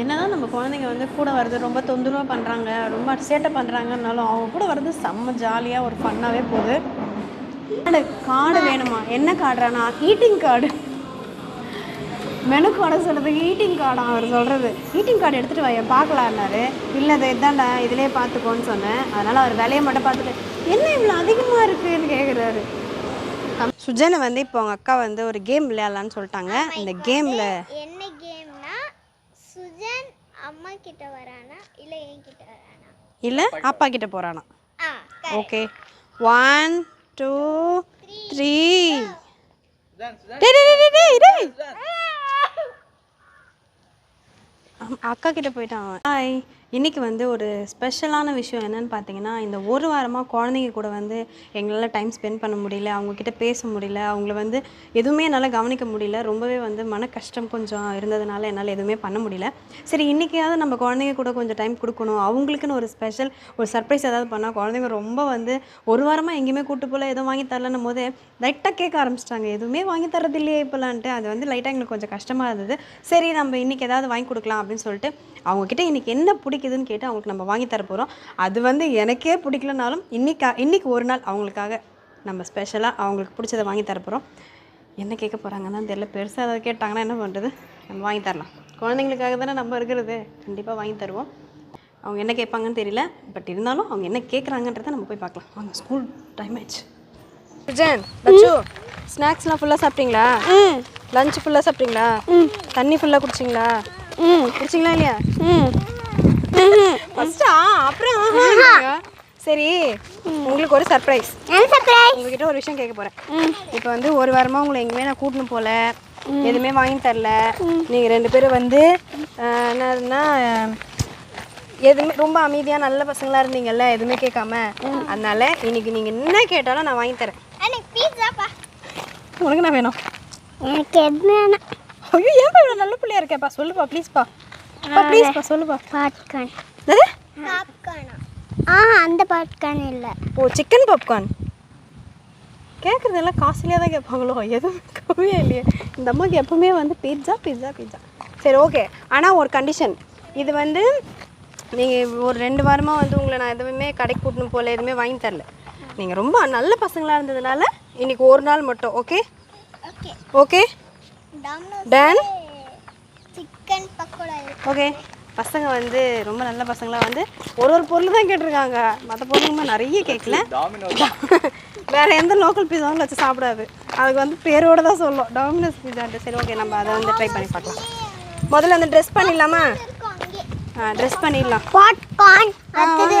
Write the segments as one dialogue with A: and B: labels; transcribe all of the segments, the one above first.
A: என்னதான் நம்ம குழந்தைங்க வந்து கூட வர்றது ரொம்ப தொந்தரவாக பண்ணுறாங்க ரொம்ப சேட்டை பண்ணுறாங்கன்னாலும் அவங்க கூட வர்றது செம்ம ஜாலியாக ஒரு ஃபன்னாகவே போகுது. கார்டு கார்டு வேணுமா? என்ன கார்டுறானா? ஈட்டிங் கார்டு மெனு கார்டை சொல்கிறதுக்கு ஈட்டிங் கார்டா அவர் சொல்கிறது ஈட்டிங் கார்டு எடுத்துகிட்டு வாங்க பார்க்கலான்னாரு இல்லை அதை இதாண்டா இதிலே பார்த்துக்கோன்னு சொன்னேன். அதனால் அவர் விலையை மட்டும் பார்த்துட்டு என்ன இவ்வளோ அதிகமாக இருக்குன்னு கேட்குறாரு சுஜனை வந்து இப்போ அவங்க அக்கா வந்து ஒரு கேம் விளையாடலான்னு சொல்லிட்டாங்க. இந்த கேமில்
B: என்ன அம்மா கிட்ட வரானா? இல்லை என்கிட்ட வரானா?
A: இல்லை அப்பா கிட்ட போகிறானா ஓகே. ஒன் டூ த்ரீ டேய் டேய் டேய் டேய் டேய் ஆம், அக்கா கிட்ட போயிட்டான் ஹாய் இன்னைக்கு வந்து ஒரு ஸ்பெஷலான விஷயம் என்னன்னு பார்த்தீங்கன்னா இந்த ஒரு வாரமாக குழந்தைங்க கூட வந்து எங்களால் டைம் ஸ்பெண்ட் பண்ண முடியல அவங்கக்கிட்ட பேச முடியல அவங்கள வந்து எதுவுமே என்னால் கவனிக்க முடியல ரொம்பவே வந்து மன கஷ்டம் கொஞ்சம் இருந்ததுனால என்னால் எதுவுமே பண்ண முடியல. சரி இன்றைக்கியாவது நம்ம குழந்தைங்க கூட கொஞ்சம் டைம் கொடுக்கணும் அவங்களுக்குன்னு ஒரு ஸ்பெஷல் ஒரு சர்ப்ரைஸ் ஏதாவது பண்ணால் குழந்தைங்க ரொம்ப வந்து ஒரு வாரமாக எங்கேயுமே கூட்டு போல எதுவும் வாங்கி தரலன்னும் போது லைட்டாக கேட்க ஆரம்பிச்சிட்டாங்க. எதுவுமே வாங்கி தரது இல்லையே இப்போலான்ட்டு அது வந்து லைட்டாக எங்களுக்கு கொஞ்சம் கஷ்டமாக இருந்தது. சரி நம்ம இன்றைக்கி ஏதாவது வாங்கி கொடுக்கலாம் அப்படின்னு சொல்லிட்டு அவங்கக்கிட்ட இன்றைக்கி என்ன பிடிக்குதுன்னு கேட்டு அவங்களுக்கு நம்ம வாங்கி தர போகிறோம் அது வந்து எனக்கே பிடிக்கலனாலும் இன்னைக்கு இன்னைக்கு ஒரு நாள் அவங்களுக்காக நம்ம ஸ்பெஷலாக அவங்களுக்கு பிடிச்சதை வாங்கி தர போகிறோம் என்ன கேட்க போகிறாங்கன்னா தெரியல. பெருசாக ஏதாவது கேட்டாங்கன்னா என்ன பண்ணுறது நம்ம வாங்கி தரலாம். குழந்தைங்களுக்காக தானே நம்ம இருக்கிறது. கண்டிப்பாக வாங்கி தருவோம். அவங்க என்ன கேட்பாங்கன்னு தெரியல. பட் இருந்தாலும் அவங்க என்ன கேட்குறாங்கன்றதை நம்ம போய் பார்க்கலாம். வாங்க ஸ்கூல் டைம் ஆயிடுச்சு. விஜயன் பச்சு ஸ்நாக்ஸ்லாம் ஃபுல்லாக சாப்பிட்டீங்களா? லஞ்ச் ஃபுல்லாக சாப்பிட்டீங்களா? தண்ணி ஃபுல்லாக குடிச்சிங்களா? குடிச்சிங்களா இல்லையா? ஃபஸ்ட்டா அப்புறம். சரி உங்களுக்கு ஒரு சர்ப்ரைஸ்
B: சர்ப்ரைஸ்
A: உங்ககிட்ட ஒரு விஷயம் கேட்க போகிறேன் இப்போ வந்து ஒரு வாரமாக உங்களை எங்கேயுமே நான் கூட்டின்னு போகல எதுவுமே வாங்கி தரல. நீங்கள் ரெண்டு பேரும் வந்து என்னதுன்னா எதுவுமே ரொம்ப அமைதியாக நல்ல பசங்களாக இருந்தீங்கல்ல எதுவுமே கேட்காம. அதனால இன்னைக்கு நீங்கள் என்ன கேட்டாலும் நான் வாங்கி தரேன். உனக்கு என்ன வேணும்?
B: எனக்கு என்ன
A: ஐயோ இவ்வளோ நல்ல பிள்ளையா இருக்கேப்பா? சொல்லுப்பா ப்ளீஸ்ப்பா ப்ளீஸ்ப்பா சொல்லுப்பா.
B: பாப்கார்ன் பாப்கார்னா ஆ அந்த பாப்கார்ன் இல்லை.
A: ஓ சிக்கன் பாப்கார்ன் கேட்குறதெல்லாம் காஸ்ட்லியாக தான் கேட்பாங்களோ? எதுவும் கம்மியாக இல்லையே. இந்த அம்மாவுக்கு எப்பவுமே வந்து பீட்சா பீட்சா பீட்சா சரி ஓகே ஆனால் ஒரு கண்டிஷன் இது வந்து நீங்கள் ஒரு ரெண்டு வாரமாக வந்து உங்களை நான் எதுவுமே கடைக்கு கூட்டணும் போல எதுவுமே வாங்கி தரல. நீங்கள் ரொம்ப நல்ல பசங்களாக இருந்ததுனால இன்னைக்கு ஒரு நாள் மட்டும் okay
B: okay
A: done
B: chicken pakoda
A: okay பசங்க வந்து ரொம்ப நல்ல பசங்களாக வந்து ஒரு ஒரு பொருள் தான் கேட்டிருக்காங்க. மற்ற பொருளுமே நிறைய கேட்கல வேற எந்த லோக்கல் பீஸாவும் வச்சு சாப்பிடாது. அதுக்கு வந்து பேரோட தான் சொல்லும். டாமினோஸ் பீஸான்ட்டு சரி ஓகே நம்ம அதை வந்து ட்ரை பண்ணி பார்க்கலாம். முதல்ல அந்த ட்ரெஸ் பண்ணிடலாமா? ஆ ட்ரெஸ் பண்ணிடலாம்.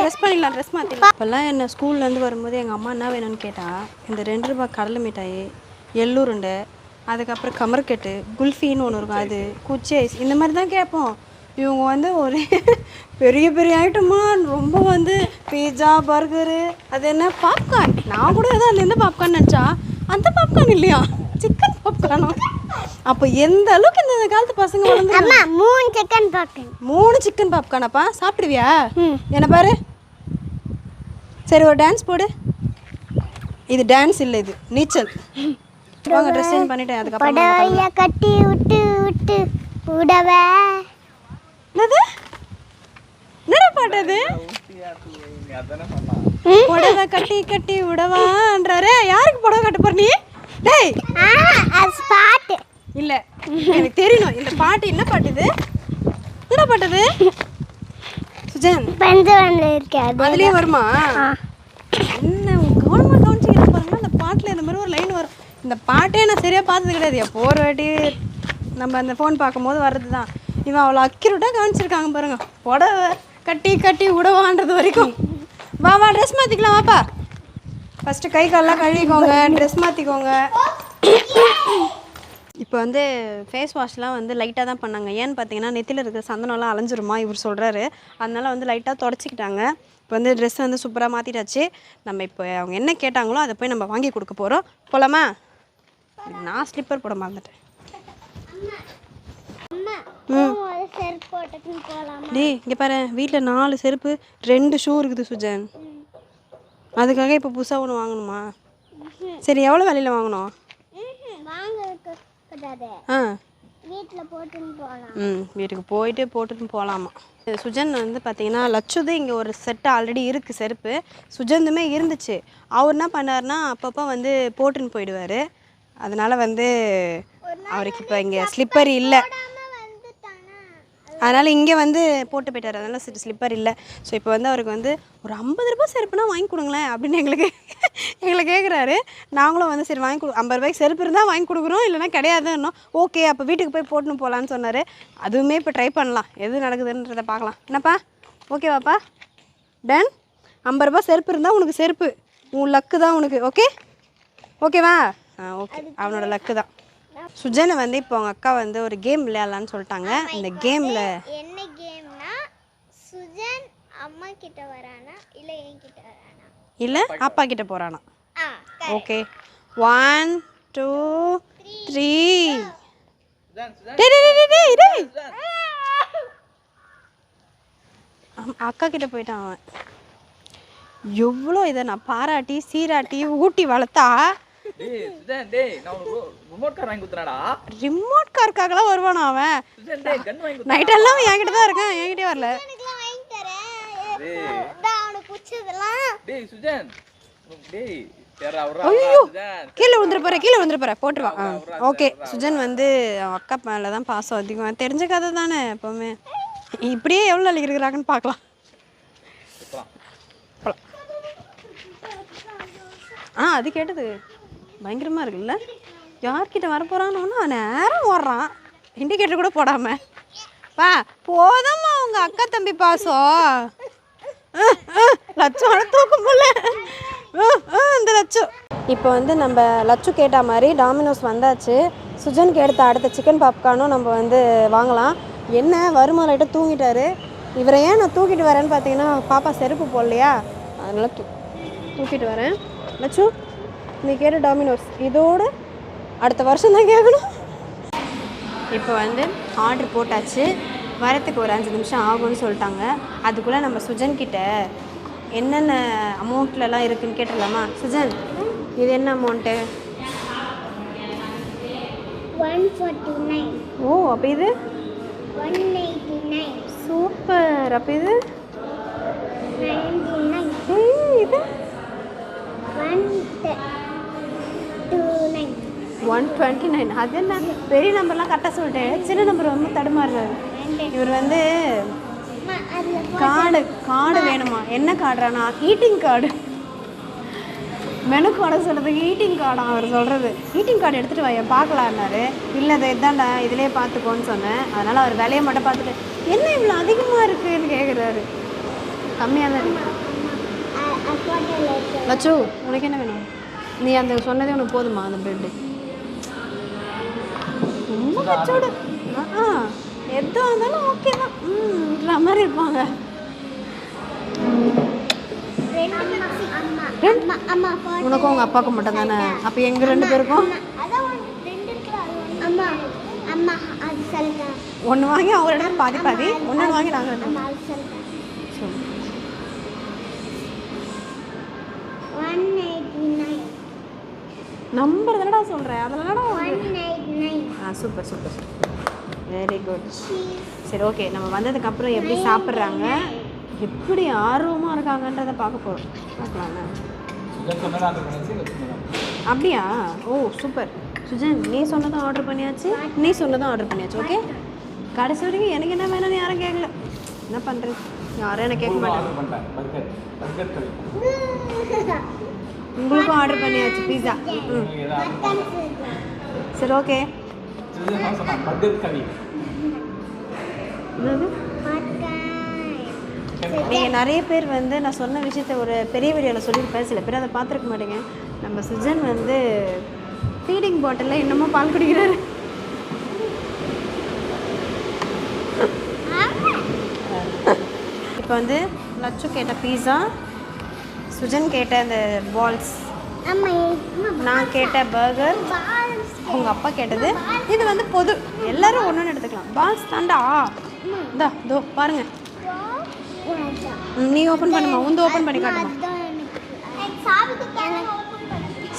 A: ட்ரெஸ் பண்ணிடலாம் ட்ரெஸ் மாற்றிடலாம் இப்போல்லாம் என்ன ஸ்கூல்லேருந்து வரும்போது எங்கள் அம்மா என்ன வேணும்னு கேட்டால் இந்த ரெண்டு ரூபாய் கடலை மிட்டாய் எள்ளுருண்டை அதுக்கப்புறம் கமர்கட்டு குல்ஃபின்னு ஒன்று இருக்கும் அது குச்சி ஐஸ் இந்த மாதிரி தான் கேட்போம். இவங்க வந்து ஒரே பெரிய பெரிய ஐட்டமா ரொம்ப வந்து பீட்சா பர்கரு அது என்ன பாப்கார்ன். நான் கூட ஏதோ அந்த பாப்கார்ன் நினச்சா அந்த பாப்கார்ன் இல்லையா? சிக்கன் பாப்கார்னா? அப்போ எந்த அளவுக்கு இந்த காலத்து பசங்க வளர்ந்து
B: மூணு சிக்கன் பாப்கார்ன்
A: மூணு சிக்கன் பாப்கார்னப்பா சாப்பிடுவியா? என்ன பாரு? சரி ஒரு டான்ஸ் போடு. இது டான்ஸ் இல்லை இது நீச்சல். வாங்க ட்ரெஸ் சேஞ்ச் பண்ணிட்டேன். அதுக்கப்புறம்
B: புடவைய கட்டி விட்டு விட்டு புடவை.
A: என்னது? என்னடா பாட்டு அது? புடவை கட்டி கட்டி விடவான்றாரு. யாருக்கு புடவை கட்ட போற நீ? டேய்.
B: ஆ ஸ்பாட்
A: இல்ல எனக்கு தெரியணும். இந்த பாட்டு என்ன பாட்டு இது? என்ன பாட்டு இது சுஜன்.
B: பஞ்சவன்ல இருக்கு அது?
A: அதுலயே வருமா
B: ஆ.
A: என்ன கவனமாக கவனிச்சிக்கிற பாருங்க அந்த பாட்டில் இந்த மாதிரி ஒரு லைன் வரும் இந்த பாட்டே நான் சரியாக பார்த்தது கிடையாது. எப்போ ஒரு வாட்டி நம்ம அந்த ஃபோன் பார்க்கும்போது வர்றது தான் இவன் அவ்வளோ அக்யூரேட்டாக கவனிச்சிருக்காங்க பாருங்க. புடவை கட்டி கட்டி விடவான்றது வரைக்கும். வா வா ட்ரெஸ் மாற்றிக்கலாம் வாப்பா. ஃபஸ்ட்டு கை காலெலாம் கழுவிக்கோங்க ட்ரெஸ் மாற்றிக்கோங்க இப்போ வந்து ஃபேஸ் வாஷ்லாம் வந்து லைட்டாக தான் பண்ணாங்க. ஏன்னு பார்த்தீங்கன்னா நெத்தியில் இருக்கிற சந்தனம்லாம் அலைஞ்சிருமா இவர் சொல்கிறாரு அதனால வந்து லைட்டாக தொடச்சிக்கிட்டாங்க. இப்போ வந்து ட்ரெஸ் வந்து சூப்பராக மாற்றிட்டாச்சு நம்ம இப்போ அவங்க என்ன கேட்டாங்களோ அதை போய் நம்ம வாங்கி கொடுக்க போகிறோம் போலாமா? நான் ஸ்லிப்பர் போட மறந்துட்டேன். டேய் இங்கே பாரு வீட்டில் நாலு செருப்பு ரெண்டு ஷூ இருக்குது சுஜன். அதுக்காக இப்போ புதுசாக ஒன்று வாங்கணுமா? சரி எவ்வளோ விலையில் வாங்கணும்? ஆ. ம் வீட்டுக்கு போயிட்டு போட்டுட்டு போகலாமா சுஜன் வந்து பார்த்தீங்கன்னா லட்சுது இங்கே ஒரு செட்டு ஆல்ரெடி இருக்குது செருப்பு. சுஜந்துமே இருந்துச்சு. அவர் என்ன பண்ணாருன்னா அப்பப்போ வந்து போட்டுன்னு போயிடுவார். அதனால் வந்து அவருக்கு இப்போ இங்கே ஸ்லிப்பர் இல்லை. அதனால் இங்கே வந்து போட்டு போயிட்டார். அதனால் சரி ஸ்லிப்பர் இல்லை. ஸோ இப்போ வந்து அவருக்கு வந்து ஒரு ஐம்பது ரூபாய் செருப்புனா வாங்கி கொடுங்களேன் அப்படின்னு எங்களுக்கு எங்களை கேட்குறாரு நாங்களும் வந்து சரி வாங்கி கொடு ஐம்பது ரூபாய்க்கு செருப்பு இருந்தால் வாங்கி கொடுக்குறோம். இல்லைன்னா கிடையாதுன்னோ ஓகே அப்போ வீட்டுக்கு போய் போட்டுன்னு போகலான்னு சொன்னார். அதுவுமே இப்போ ட்ரை பண்ணலாம். எது நடக்குதுன்றதை பார்க்கலாம். என்னப்பா? ஓகேவாப்பா டன் ஐம்பது ரூபாய் செருப்பு இருந்தால் உனக்கு செருப்பு. உன் லக்கு தான் உனக்கு. ஓகே ஓகேவா ஓகே. அவனோட லக்கு தான். சுஜனை வந்து இப்போ அவங்க அக்கா வந்து ஒரு கேம் விளையாடலான்னு சொல்லிட்டாங்க. இந்த கேமில்
B: என்ன கேம்னா சுஜன் அம்மா கிட்ட வரானா இல்லை என்கிட்ட வரானா?
A: இல்லை அப்பா கிட்ட போகிறானா ஓகே. ஒன் டூ த்ரீ அக்கா கிட்ட போயிட்டான் அவன். எவ்வளோ இதை நான் பாராட்டி சீராட்டி ஊட்டி வளர்த்தா
C: டேய் சுஜன் டேய் நான் உனக்கு ரிமோட் கார் வாங்கி கொடுத்தனடா
A: ரிமோட் காருக்காகலாம் வருவானா அவன்.
C: சுஜன் டேய் கன் வாங்கி
A: என்கிட்ட தான் இருக்கேன் என்கிட்டயே வரல.
B: எனக்குலாம் வாங்கி தரேன்.
C: டேய்.
B: இதான் அவனுக்கு பிடிச்சதெல்லாம்.
C: டேய் சுஜன் உனக்கு டேய் யாரா அவரா
A: ஐயோ.
C: சுஜன்
A: கீழே விழுந்துரு போற கீழே விழுந்துரு போற போட்டுருவான் ஓகே சுஜன் வந்து அவன் அக்கா மேலே தான் பாசம் அதிகம். தெரிஞ்ச கதை தானே எப்போவுமே. இப்படியே எவ்வளோ நாளைக்கு இருக்கிறாங்கன்னு பார்க்கலாம். ஆ அது கேட்டது. பயங்கரமாக இருக்குல்ல? யார்கிட்ட வரப்போகிறான்னு நேரம் ஓடுறான். இண்டிகேட்டர் கூட போடாமல் பா போதும்மா உங்கள் அக்கா தம்பி பாசம் லட்சம் தூக்க முடியல அஹ், இந்த லட்சம் இப்போ வந்து நம்ம லட்சு கேட்ட மாதிரி டாமினோஸ் வந்தாச்சு. சுஜனுக்கு எடுத்த அடுத்த சிக்கன் பாப்கார்னும் நம்ம வந்து வாங்கலாம். என்ன வருமா லைட்டாக தூங்கிட்டாரு. இவரை ஏன் நான் தூக்கிட்டு வரேன்னு பார்த்தீங்கன்னா பாப்பா செருப்பு போடலையா? அதனால தூ தூக்கிட்டு வரேன். லட்சு நீ கேட்ட டாமினோஸ் இதோட அடுத்த வருஷம் தான் கேட்கணும் இப்போ வந்து ஆர்டர் போட்டாச்சு. வரத்துக்கு ஒரு அஞ்சு நிமிஷம் ஆகும்னு சொல்லிட்டாங்க. அதுக்குள்ளே நம்ம சுஜன் கிட்ட என்னென்ன அமௌண்ட்லலாம் இருக்குன்னு கேட்டுடலாமா? சுஜன் இது என்ன அமௌண்ட்டு ஓ அப்போ இது? சூப்பர். அப்போ இது? இது?
B: ஒன்
A: டுவெண்ட்டி நைன் அது என்ன? பெரிய நம்பர்லாம் கரெக்டாக சொல்லிட்டேன் சின்ன நம்பர் ரொம்ப தடுமாறுறாரு. இவர் வந்து கார்டு கார்டு வேணுமா? என்ன கார்டுறானா? ஈட்டிங் கார்டு மெனு கார்டை சொல்கிறதுக்கு ஈட்டிங் கார்டா அவர் சொல்கிறது ஈட்டிங் கார்டு எடுத்துகிட்டு வாங்க பார்க்கலான்னாரு. இல்லை அதை இதாண்டா இதிலே பார்த்துக்கோன்னு சொன்னேன். அதனால் அவர் விலையை மட்டும் பார்த்துட்டு என்ன இவ்வளோ அதிகமாக இருக்குன்னு கேட்குறாரு கம்மியாக தான் இருக்கு லட்சு உனக்கு என்ன வேணும்? நீ அந்த சொன்னதே உனக்கு போதுமா அந்த பிரெட்டு ரொம்ப லட்சோடு ஆ எதுவாக இருந்தாலும் ஓகே தான். ம்ன்ற மாதிரி இருப்பாங்க. உனக்கும் உங்கள் அப்பாவுக்கும் மட்டும் தானே? அப்போ எங்கள் ரெண்டு பேருக்கும்?
B: அதான்
A: ஒன்று வாங்கி அவங்க ரெண்டு பேரும் பாதி பாதி ஒன்று வாங்கி நாங்கள் ரெண்டு
B: அம்மா அது சொல்லுங்க
A: சொல்லு.
B: ஒன் எயிட்டி நைன்
A: நம்பர் தானடா சொல்கிறேன் அதில்
B: ஒன் எயிட் நைன்
A: ஆ super super super very good சரி ஓகே நம்ம வந்ததுக்கப்புறம் எப்படி சாப்பிட்றாங்க? எப்படி ஆர்வமாக இருக்காங்கன்றதை பார்க்க போகிறோம்
C: வச்சுருந்தேன்
A: அப்படியா? ஓ சூப்பர் சுஜன் நீ சொன்னதும் ஆர்டர் பண்ணியாச்சு. நீ சொன்னதும் ஆர்டர் பண்ணியாச்சு ஓகே கடைசி வரைக்கும் எனக்கு என்ன வேணும்னு யாரும் கேட்கல என்ன பண்ணுறது யாரும் எனக்கு கேட்க மாட்டாங்க. உங்களுக்கும் ஆர்டர் பண்ணியாச்சு பீஸா ம். சரி ஓகே நீங்கள் நிறைய பேர் வந்து நான் சொன்ன விஷயத்த ஒரு பெரிய வீடியோவில் சொல்லியிருப்பேன். சில பேர் அதை பார்த்துருக்க மாட்டேங்க. நம்ம சுஜன் வந்து ஃபீடிங் பாட்டிலில் இன்னமும் பால் குடிக்கிறாரு. இப்போ வந்து லட்சு கேட்ட பீஸா சுஜன் கேட்ட அந்த பால்ஸ். நான் கேட்ட பர்கர் உங்கள் அப்பா கேட்டது. இது வந்து பொது எல்லாரும் ஒன்று எடுத்துக்கலாம். பால்ஸ் தாண்டா. இந்தா இதோ பாருங்க. நீ ஓப்பன் பண்ணுமா? உந்து ஓப்பன் பண்ணி காட்டுமா?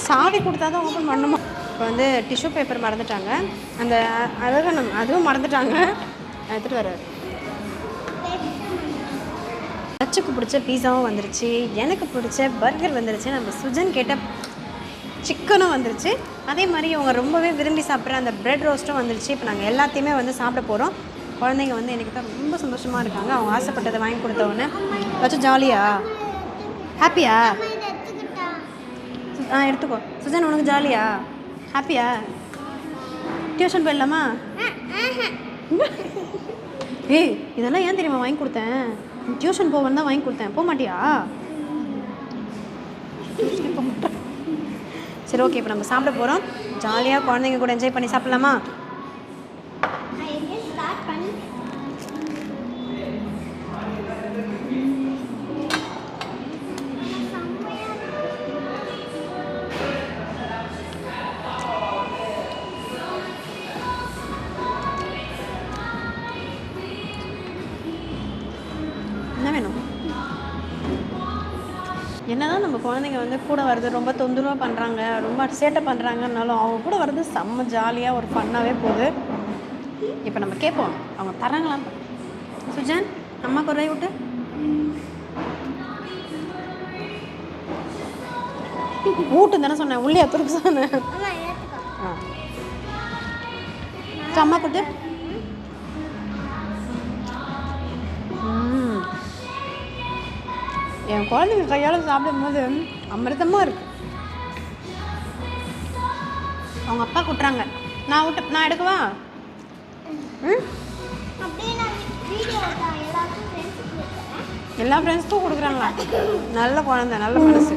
B: சாவி
A: கொடுத்தா தான் ஓப்பன் பண்ணுமா? இப்போ வந்து டிஷ்யூ பேப்பர் மறந்துட்டாங்க. அந்த அழகனம் அதுவும் மறந்துட்டாங்க. எடுத்துகிட்டு வர அச்சுக்கு பிடிச்ச பீஸாவும் வந்துருச்சு. எனக்கு பிடிச்ச பர்கர் வந்துருச்சு. நம்ம சுஜன் கேட்ட சிக்கனும் வந்துருச்சு. அதே மாதிரி இவங்க ரொம்பவே விரும்பி சாப்பிட்ற அந்த பிரெட் ரோஸ்ட்டும் வந்துருச்சு. இப்போ நாங்கள் எல்லாத்தையுமே வந்து சாப்பிட போகிறோம் குழந்தைங்க வந்து எனக்கு தான் ரொம்ப சந்தோஷமாக இருக்காங்க. அவங்க ஆசைப்பட்டதை வாங்கி கொடுத்த உடனே ஏதாச்சும் ஜாலியா ஹாப்பியா ஆ எடுத்துக்கோ. சுஜன் உனக்கு ஜாலியா ஹாப்பியா டியூஷன் போயிடலாமா? ஏய் இதெல்லாம் ஏன் தெரியுமா வாங்கி கொடுத்தேன்? டியூஷன் போவேன்னு தான் வாங்கி கொடுத்தேன். போக மாட்டியா டியூஷனே போக மாட்டேன் சரி ஓகே இப்போ நம்ம சாப்பிட போகிறோம் ஜாலியாக குழந்தைங்க கூட என்ஜாய் பண்ணி சாப்பிட்லாமா? என்னதான் நம்ம குழந்தைங்க வந்து கூட வர்றது ரொம்ப தொந்தரவாக பண்ணுறாங்க ரொம்ப சேட்டை பண்ணுறாங்கன்னாலும் அவங்க கூட வர்றது செம்ம ஜாலியாக ஒரு ஃபன்னாகவே போகுது. இப்போ நம்ம கேட்போம் அவங்க தராங்களாம். சுஜன் அம்மா குறை விட்டு. ஊட்டு தானே சொன்னேன். உள்ளே துருக்கு சொன்னேன். ஆ. அம்மா கொடுத்து என் குழந்தைங்க கையால் சாப்பிடும்போது அமிர்தமாக இருக்குது அவங்க அப்பா கொட்டுறாங்க. நான் விட்டு நான் எடுக்கவா? ம்? எல்லா ஃப்ரெண்ட்ஸ்க்கும் கொடுக்குறாங்களா? நல்ல குழந்த நல்ல மனசு.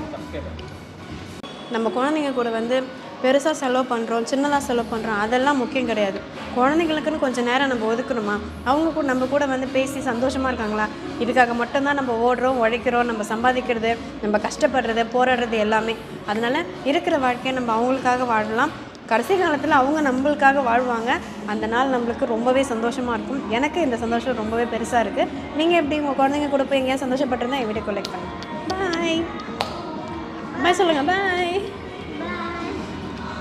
A: நம்ம குழந்தைங்க கூட வந்து பெருசாக செலவு பண்ணுறோம் சின்னதாக செலவு பண்ணுறோம் அதெல்லாம் முக்கியம் கிடையாது. குழந்தைங்களுக்குன்னு கொஞ்சம் நேரம் நம்ம ஒதுக்கணுமா? அவங்க கூட நம்ம கூட வந்து பேசி சந்தோஷமாக இருக்காங்களா? இதுக்காக மட்டும்தான் நம்ம ஓடுறோம் உழைக்கிறோம் நம்ம சம்பாதிக்கிறது நம்ம கஷ்டப்படுறது போராடுறது எல்லாமே. அதனால் இருக்கிற வாழ்க்கையை நம்ம அவங்களுக்காக வாழலாம். கடைசி காலத்தில் அவங்க நம்மளுக்காக வாழ்வாங்க. அந்த நாள் நம்மளுக்கு ரொம்பவே சந்தோஷமாக இருக்கும். எனக்கு இந்த சந்தோஷம் ரொம்பவே பெருசாக இருக்குது நீங்கள் எப்படி உங்கள் குழந்தைங்க கூட போய் எங்கேயா சந்தோஷப்பட்டிருந்தா என் வீடியோ கொலெக்ட் பாய் பாய் சொல்லுங்கள் பாய்